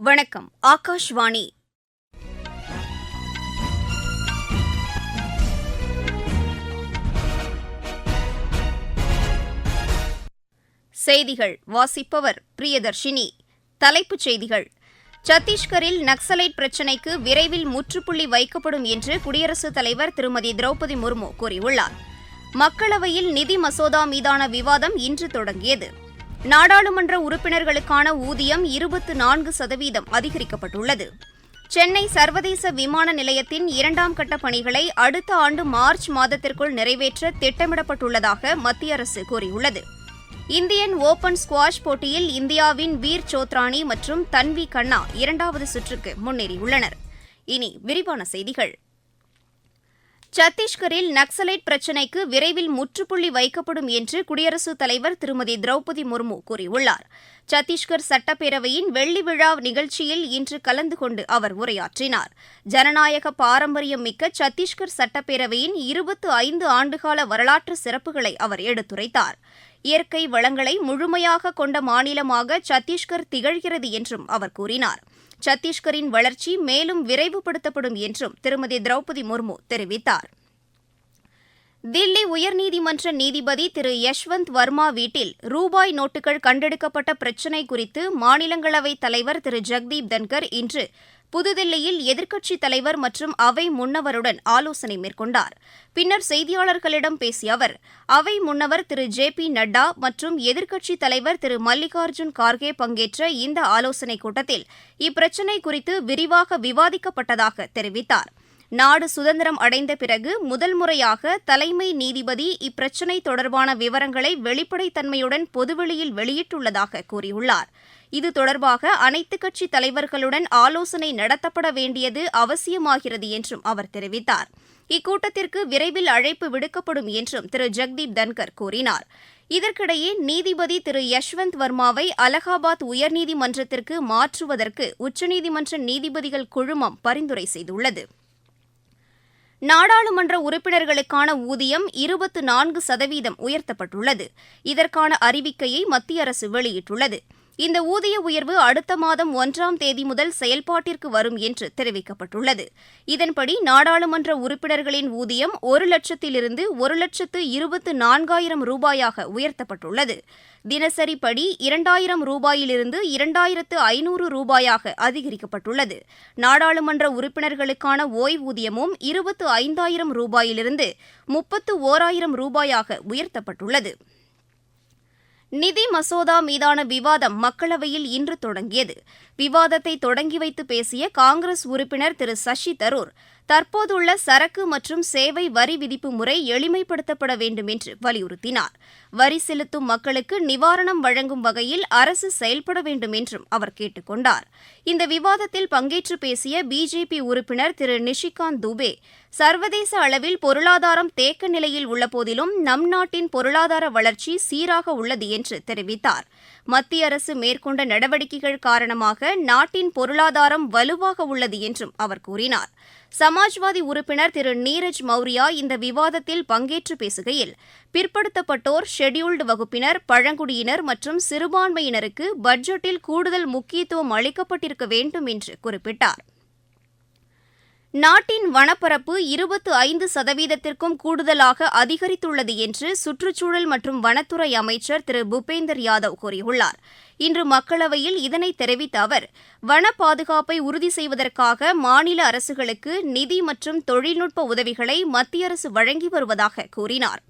வணக்கம் ஆகாஷ்வாணி. செய்திகள் வாசிப்பவர் பிரியதர்ஷினி. தலைப்புச் செய்திகள். சத்தீஸ்கரில் நக்சலைட் பிரச்சினைக்கு விரைவில் முற்றுப்புள்ளி வைக்கப்படும் என்று குடியரசுத் தலைவர் திருமதி திரௌபதி முர்மு கூறியுள்ளார். மக்களவையில் நிதி மசோதா மீதான விவாதம் இன்று தொடங்கியது. நாடாளுமன்ற உறுப்பினர்களுக்கான ஊதியம் இருபத்து நான்கு சதவீதம் அதிகரிக்கப்பட்டுள்ளது. சென்னை சர்வதேச விமான நிலையத்தின் இரண்டாம் கட்ட பணிகளை அடுத்த ஆண்டு மார்ச் மாதத்திற்குள் நிறைவேற்ற திட்டமிடப்பட்டுள்ளதாக மத்திய அரசு கூறியுள்ளது. இந்தியன் ஓபன் ஸ்குவாஷ் போட்டியில் இந்தியாவின் வீர் சோத்ரானி மற்றும் தன்வி கண்ணா இரண்டாவது சுற்றுக்கு முன்னேறியுள்ளனர். இனி விரிவான செய்திகள். சத்தீஸ்கரில் நக்சலைட் பிரச்சினைக்கு விரைவில் முற்றுப்புள்ளி வைக்கப்படும் என்று குடியரசுத் தலைவர் திருமதி திரௌபதி முர்மு கூறியுள்ளார். சத்தீஸ்கர் சட்டப்பேரவையின் வெள்ளி விழா நிகழ்ச்சியில் இன்று கலந்து கொண்டு அவர் உரையாற்றினார். ஜனநாயக பாரம்பரியம் மிக்க சத்தீஸ்கர் சட்டப்பேரவையின் இருபத்து ஐந்து ஆண்டுகால வரலாற்று சிறப்புகளை அவர் எடுத்துரைத்தார். இயற்கை வளங்களை முழுமையாக கொண்ட மாநிலமாக சத்தீஸ்கர் திகழ்கிறது என்றும் அவர் கூறினார். சத்தீஸ்கரின் வளர்ச்சி மேலும் விரைவுபடுத்தப்படும் என்றும் திருமதி திரௌபதி முர்மு தெரிவித்தார். தில்லி உயர்நீதிமன்ற நீதிபதி திரு யஷ்வந்த் வர்மா வீட்டில் ரூபாய் நோட்டுகள் கண்டெடுக்கப்பட்ட பிரச்சினை குறித்து மாநிலங்களவைத் தலைவர் திரு ஜெக்தீப் தன்கர் இன்று புதுதில்லியில் எதிர்க்கட்சித் தலைவர் மற்றும் அவை முன்னவருடன் ஆலோசனை மேற்கொண்டார். பின்னர் செய்தியாளர்களிடம் பேசிய அவர் அவை முன்னவர் திரு. ஜே. பி. நட்டா மற்றும் எதிர்க்கட்சித் தலைவர் திரு. மல்லிகார்ஜுன் கார்கே பங்கேற்ற இந்த ஆலோசனைக் கூட்டத்தில் இப்பிரச்சினை குறித்து விரிவாக விவாதிக்கப்பட்டதாக தெரிவித்தார். நாடு சுதந்திரம் அடைந்த பிறகு முதல் முறையாக தலைமை நீதிபதி இப்பிரச்சினை தொடர்பான விவரங்களை வெளிப்படைத்தன்மையுடன் பொதுவெளியில் வெளியிட்டுள்ளதாக கூறியுள்ளார். இது தொடர்பாக அனைத்துக் கட்சி தலைவர்களுடன் ஆலோசனை நடத்தப்பட வேண்டியது அவசியமாகிறது என்றும் அவர் தெரிவித்தார். இக்கூட்டத்திற்கு விரைவில் அழைப்பு விடுக்கப்படும் என்றும் திரு. ஜெக்தீப் தன்கர் கூறினார். இதற்கிடையே நீதிபதி திரு. யஷ்வந்த் வர்மாவை அலகாபாத் உயர்நீதிமன்றத்திற்கு மாற்றுவதற்கு உச்சநீதிமன்ற நீதிபதிகள் குழுமம் பரிந்துரை செய்துள்ளது. நாடாளுமன்ற உறுப்பினர்களுக்கான ஊதியம் இருபத்து நான்கு சதவீதம் உயர்த்தப்பட்டுள்ளது. இதற்கான அறிவிக்கையை மத்திய அரசு வெளியிட்டுள்ளது. இந்த ஊதிய உயர்வு அடுத்த மாதம் ஒன்றாம் தேதி முதல் செயல்பாட்டிற்கு வரும் என்று தெரிவிக்கப்பட்டுள்ளது. இதன்படி நாடாளுமன்ற உறுப்பினர்களின் ஊதியம் ஒரு லட்சத்திலிருந்து ஒரு லட்சத்து இருபத்து நான்காயிரம் ரூபாயாக உயர்த்தப்பட்டுள்ளது. தினசரி படி இரண்டாயிரம் ரூபாயிலிருந்து இரண்டாயிரத்து ஐநூறு ரூபாயாக அதிகரிக்கப்பட்டுள்ளது. நாடாளுமன்ற உறுப்பினர்களுக்கான ஓய்வூதியமும் இருபத்து ஐந்தாயிரம் ரூபாயிலிருந்து முப்பத்து ஓராயிரம் ரூபாயாக உயர்த்தப்பட்டுள்ளது. நிதி மசோதா மீதான விவாதம் மக்களவையில் இன்று தொடங்கியது. விவாதத்தை தொடங்கி வைத்து பேசிய காங்கிரஸ் உறுப்பினர் திரு சசி தரூர் தற்போதுள்ள சரக்கு மற்றும் சேவை வரி விதிப்பு முறை எளிமைப்படுத்தப்பட வேண்டும் என்று வலியுறுத்தினார். வரி செலுத்தும் மக்களுக்கு நிவாரணம் வழங்கும் வகையில் அரசு செயல்பட வேண்டும் என்றும் அவர் கேட்டுக்கொண்டார். இந்த விவாதத்தில் பங்கேற்று பேசிய பிஜேபி உறுப்பினர் திரு நிஷிகாந்த் துபே சர்வதேச அளவில் பொருளாதாரம் தேக்க நிலையில் உள்ள போதிலும் நம் நாட்டின் பொருளாதார வளர்ச்சி சீராக உள்ளது என்று தெரிவித்தார். மத்திய அரசு மேற்கொண்ட நடவடிக்கைகள் காரணமாக நாட்டின் பொருளாதாரம் வலுவாக உள்ளது என்றும் அவர் கூறினார். சமாஜ்வாதி உறுப்பினர் திரு நீரஜ் மௌரியா இந்த விவாதத்தில் பங்கேற்று பேசுகையில் பிற்படுத்தப்பட்டோர் ஷெட்யூல்டு வகுப்பினர் பழங்குடியினர் மற்றும் சிறுபான்மையினருக்கு பட்ஜெட்டில் கூடுதல் முக்கியத்துவம் அளிக்கப்பட்டிருக்க வேண்டும் என்று குறிப்பிட்டார். நாட்டின் வனப்பரப்பு இருபத்து ஐந்து சதவீதத்திற்கும் கூடுதலாக அதிகரித்துள்ளது என்று சுற்றுச்சூழல் மற்றும் வனத்துறை அமைச்சர் திரு பூபேந்தர் யாதவ் கூறியுள்ளார். இன்று மக்களவையில் இதனை தெரிவித்த அவர் வன பாதுகாப்பை உறுதி செய்வதற்காக மாநில அரசுகளுக்கு நிதி மற்றும் தொழில்நுட்ப உதவிகளை மத்திய அரசு வழங்கி வருவதாக கூறினார்.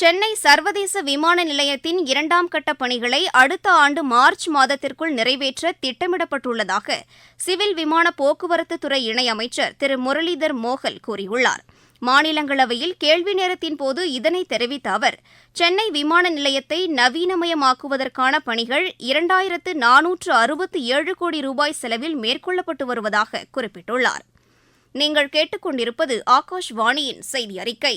சென்னை சர்வதேச விமான நிலையத்தின் இரண்டாம் கட்ட பணிகளை அடுத்த ஆண்டு மார்ச் மாதத்திற்குள் நிறைவேற்ற திட்டமிடப்பட்டுள்ளதாக சிவில் விமான போக்குவரத்து துறை இணையமைச்சர் திரு முரளிதர் மோகல் கூறியுள்ளார். மாநிலங்களவையில் கேள்வி நேரத்தின் போது இதனை தெரிவித்த அவர் சென்னை விமான நிலையத்தை நவீனமயமாக்குவதற்கான பணிகள் இரண்டாயிரத்து நானூற்று அறுபத்தி ஏழு கோடி ரூபாய் செலவில் மேற்கொள்ளப்பட்டு வருவதாக குறிப்பிட்டுள்ளார். நீங்கள் கேட்டுக்கொண்டிருப்பது ஆகாஷ்வாணியின் செய்தி அறிக்கை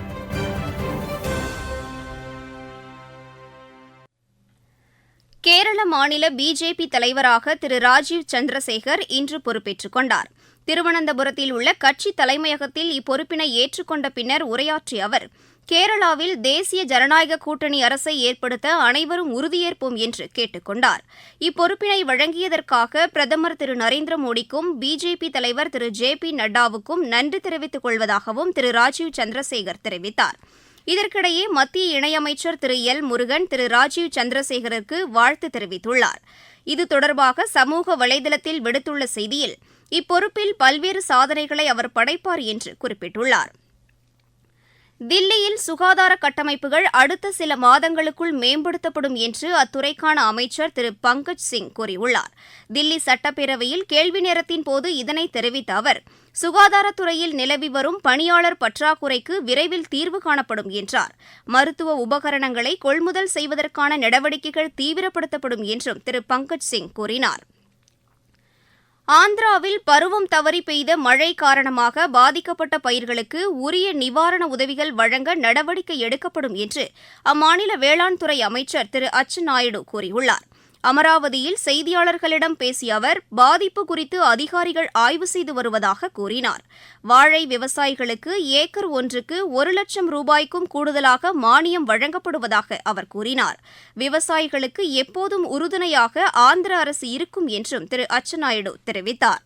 கேரள மாநில பிஜேபி தலைவராக திரு ராஜீவ் சந்திரசேகர் இன்று பொறுப்பேற்றுக் கொண்டார். திருவனந்தபுரத்தில் உள்ள கட்சி தலைமையகத்தில் இப்பொறுப்பினை ஏற்றுக்கொண்ட பின்னர் உரையாற்றிய அவர் கேரளாவில் தேசிய ஜனநாயக கூட்டணி அரசை ஏற்படுத்த அனைவரும் உறுதியேற்போம் என்று கேட்டுக்கொண்டார் இப்பொறுப்பினை வழங்கியதற்காக பிரதமர் திரு நரேந்திர மோடிக்கும் பிஜேபி தலைவர் திரு ஜே பி நட்டாவுக்கும் நன்றி தெரிவித்துக் கொள்வதாகவும் திரு ராஜீவ் சந்திரசேகர் தெரிவித்தார். இதற்கிடையே மத்திய இணையமைச்சர் திரு. எல். முருகன் திரு. ராஜீவ் சந்திரசேகருக்கு வாழ்த்து தெரிவித்துள்ளார். இது தொடர்பாக சமூக வலைதளத்தில் விடுத்துள்ள செய்தியில் இப்பொறுப்பில் பல்வேறு சாதனைகளை அவர் படைப்பார் என்று குறிப்பிட்டுள்ளார். தில்லியில் சுகாதார கட்டமைப்புகள் அடுத்த சில மாதங்களுக்குள் மேம்படுத்தப்படும் என்று அத்துறைக்கான அமைச்சர் திரு பங்கஜ் சிங் கூறியுள்ளார். தில்லி சட்டப்பேரவையில் கேள்வி நேரத்தின் போது இதனை தெரிவித்த அவர் சுகாதாரத்துறையில் நிலவி வரும் பணியாளர் பற்றாக்குறைக்கு விரைவில் தீர்வு காணப்படும் என்றார். மருத்துவ உபகரணங்களை கொள்முதல் செய்வதற்கான நடவடிக்கைகள் தீவிரப்படுத்தப்படும் என்றும் திரு பங்கஜ் சிங் கூறினார். ஆந்திராவில் பருவம் தவறி பெய்த மழை காரணமாக பாதிக்கப்பட்ட பயிர்களுக்கு உரிய நிவாரண உதவிகள் வழங்க நடவடிக்கை எடுக்கப்படும் என்று அம்மாநில வேளாண் துறை அமைச்சர் திரு அச்சு நாயுடு கூறியுள்ளார். அமராவதியில் செய்தியாளர்களிடம் பேசிய அவர் பாதிப்பு குறித்து அதிகாரிகள் ஆய்வு செய்து வருவதாக கூறினார். வாழை விவசாயிகளுக்கு ஏக்கர் ஒன்றுக்கு ஒரு லட்சம் ரூபாய்க்கும் கூடுதலாக மானியம் வழங்கப்படுவதாக அவர் கூறினார். விவசாயிகளுக்கு எப்போதும் உறுதுணையாக ஆந்திர அரசு இருக்கும் என்றும் திரு. அచ్చెన్నాயுடு தெரிவித்தார்.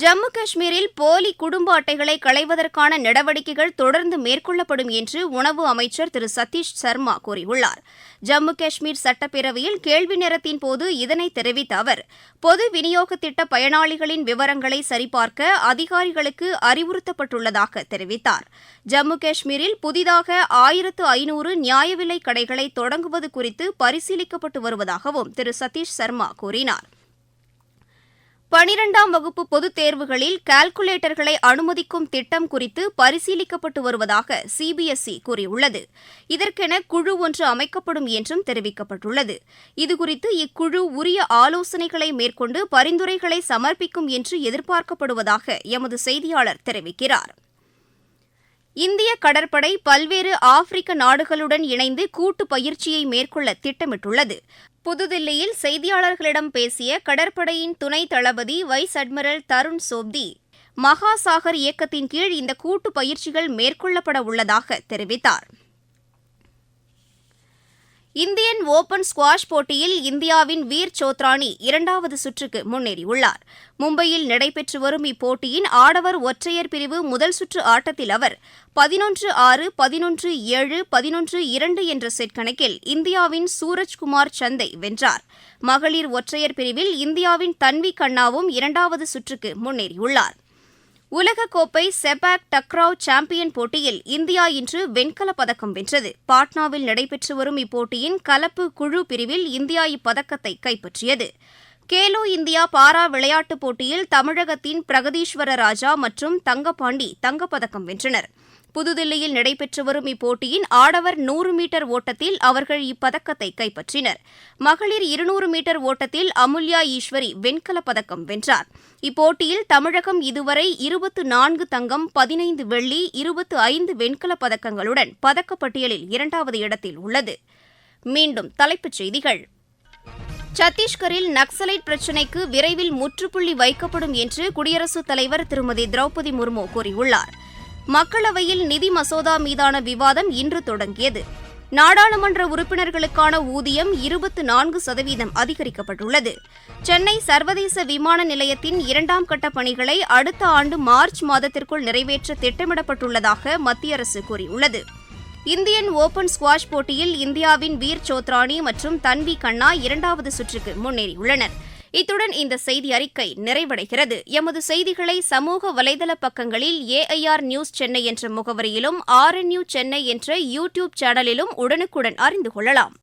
ஜம்மு காஷ்மீரில் போலி குடும்ப அட்டைகளை களைவதற்கான நடவடிக்கைகள் தொடர்ந்து மேற்கொள்ளப்படும் என்று உணவு அமைச்சர் திரு சதீஷ் சர்மா கூறியுள்ளார். ஜம்மு காஷ்மீர் சட்டப்பேரவையில் கேள்வி நேரத்தின் போது இதனை தெரிவித்த அவர் பொது விநியோக திட்ட பயனாளிகளின் விவரங்களை சரிபார்க்க அதிகாரிகளுக்கு அறிவுறுத்தப்பட்டுள்ளதாக தெரிவித்தார். ஜம்மு காஷ்மீரில் புதிதாக ஆயிரத்து ஐநூறு நியாய விலை கடைகளை தொடங்குவது குறித்து பரிசீலிக்கப்பட்டு வருவதாகவும் திரு சதீஷ் சர்மா கூறினார். பனிரெண்டாம் வகுப்பு பொதுத் தேர்வுகளில் கால்குலேட்டர்களை அனுமதிக்கும் திட்டம் குறித்து பரிசீலிக்கப்பட்டு வருவதாக சிபிஎஸ்இ கூறியுள்ளது. இதற்கென குழு ஒன்று அமைக்கப்படும் என்றும் தெரிவிக்கப்பட்டுள்ளது. இதுகுறித்து இக்குழு உரிய ஆலோசனைகளை மேற்கொண்டு பரிந்துரைகளை சமர்ப்பிக்கும் என்று எதிர்பார்க்கப்படுவதாக எமது செய்தியாளர் தெரிவிக்கிறார். இந்திய கடற்படை பல்வேறு ஆப்பிரிக்க நாடுகளுடன் இணைந்து கூட்டு பயிற்சியை மேற்கொள்ள திட்டமிட்டுள்ளது. புதுதில்லியில் செய்தியாளர்களிடம் பேசிய கடற்படையின் துணை தளபதி வைஸ் அட்மிரல் தருண் சோப்தி மகாசாகர் இயக்கத்தின் கீழ் இந்த கூட்டு பயிற்சிகள் மேற்கொள்ளப்பட உள்ளதாக தெரிவித்தார். இந்தியன் ஓபன் ஸ்குவாஷ் போட்டியில் இந்தியாவின் வீர் சோத்ரானி இரண்டாவது சுற்றுக்கு முன்னேறியுள்ளார். மும்பையில் நடைபெற்று வரும் இப்போட்டியின் ஆடவர் ஒற்றையர் பிரிவு முதல் சுற்று ஆட்டத்தில் அவர் பதினொன்று ஆறு பதினொன்று ஏழு பதினொன்று இரண்டு என்ற செட் கணக்கில் இந்தியாவின் சூரஜ்குமார் சந்தை வென்றார். மகளிர் ஒற்றையர் பிரிவில் இந்தியாவின் தன்வி கண்ணாவும் இரண்டாவது சுற்றுக்கு முன்னேறியுள்ளார். உலகக்கோப்பை செபாக் டக்ராவ் சாம்பியன் போட்டியில் இந்தியா இன்று வெண்கலப் பதக்கம் வென்றது. பாட்னாவில் நடைபெற்று வரும் இப்போட்டியின் கலப்பு குழு பிரிவில் இந்தியா இப்பதக்கத்தை கைப்பற்றியது. கேலோ இந்தியா பாரா விளையாட்டுப் போட்டியில் தமிழகத்தின் பிரகதீஸ்வர ராஜா மற்றும் தங்கபாண்டி தங்கப்பதக்கம் வென்றனர். புதுதில்லியில் நடைபெற்று வரும் இப்போட்டியின் ஆடவர் நூறு மீட்டர் ஓட்டத்தில் அவர்கள் இப்பதக்கத்தை கைப்பற்றினர். மகளிர் இருநூறு மீட்டர் ஓட்டத்தில் அமுல்யா ஈஸ்வரி வெண்கலப் பதக்கம் வென்றார். இப்போட்டியில் தமிழகம் இதுவரை இருபத்து நான்கு தங்கம் பதினைந்து வெள்ளி இருபத்து ஐந்து வெண்கலப் பதக்கங்களுடன் பதக்கப்பட்டியலில் இரண்டாவது இடத்தில் உள்ளது. மீண்டும் தலைப்புச் செய்திகள். சத்தீஸ்கரில் நக்சலைட் பிரச்சினைக்கு விரைவில் முற்றுப்புள்ளி வைக்கப்படும் என்று குடியரசுத் தலைவர் திருமதி திரௌபதி முர்மு கூறியுள்ளார். மக்களவையில் நிதி மசோதா மீதான விவாதம் இன்று தொடங்கியது. நாடாளுமன்ற உறுப்பினர்களுக்கான ஊதியம் இருபத்து நான்கு சதவீதம் அதிகரிக்கப்பட்டுள்ளது. சென்னை சர்வதேச விமான நிலையத்தின் இரண்டாம் கட்ட பணிகளை அடுத்த ஆண்டு மார்ச் மாதத்திற்குள் நிறைவேற்ற திட்டமிடப்பட்டுள்ளதாக மத்திய அரசு கூறியுள்ளது. இந்தியன் ஓபன் ஸ்குவாஷ் போட்டியில் இந்தியாவின் வீர் சோத்ரானி மற்றும் தன்வி கண்ணா இரண்டாவது சுற்றுக்கு முன்னேறியுள்ளனா் இத்துடன் இந்த செய்தி அறிக்கை நிறைவடைகிறது. எமது செய்திகளை சமூக வலைதள பக்கங்களில் ஏஐஆர் நியூஸ் சென்னை என்ற முகவரியிலும் ஆர்என்யூ சென்னை என்ற யூடியூப் சேனலிலும் உடனுக்குடன் அறிந்து கொள்ளலாம்.